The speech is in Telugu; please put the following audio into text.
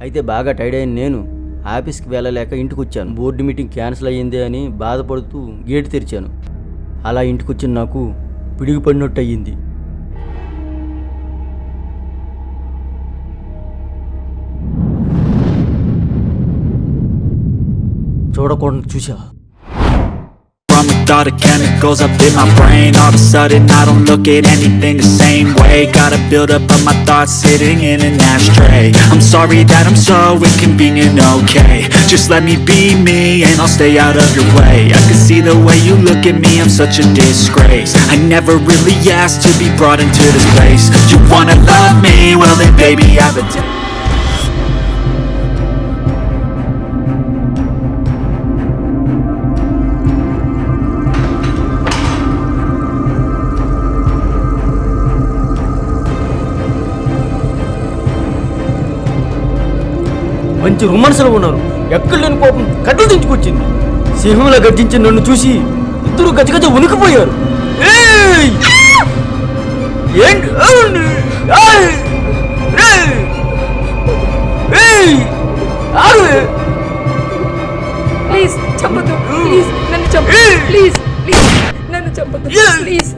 అయితే బాగా టైర్డ్ అయిన నేను ఆఫీస్కి వెళ్ళలేక ఇంటికి వచ్చాను బోర్డు మీటింగ్ క్యాన్సిల్ అయ్యింది అని బాధపడుతూ గేటు తెరిచాను. అలా ఇంటికి వచ్చిన నాకు పిడిగిపడినట్టు అయ్యింది చూడకుండా చూసా From with all the chemicals up in my brain. All of a sudden I don't look at anything the same way. Gotta build up of my thoughts sitting in an ashtray. I'm sorry that I'm so inconvenient, okay. Just let me be me and I'll stay out of your way. I can see the way you look at me, I'm such a disgrace. I never really asked to be brought into this place. You wanna love me? Well then baby I have a మంచి రుమన్సులు ఉన్నారు. ఎక్కడ లేని కోపం కట్టలు దించుకొచ్చింది సింహంలా గర్జించి నన్ను చూసి ఇద్దరు గజగజ ఉనికిపోయారు! ప్లీజ్ చంపదు ప్లీజ్ నన్ను చంపదు ప్లీజ్ ప్లీజ్ నన్ను చంపదు. ప్లీజ్!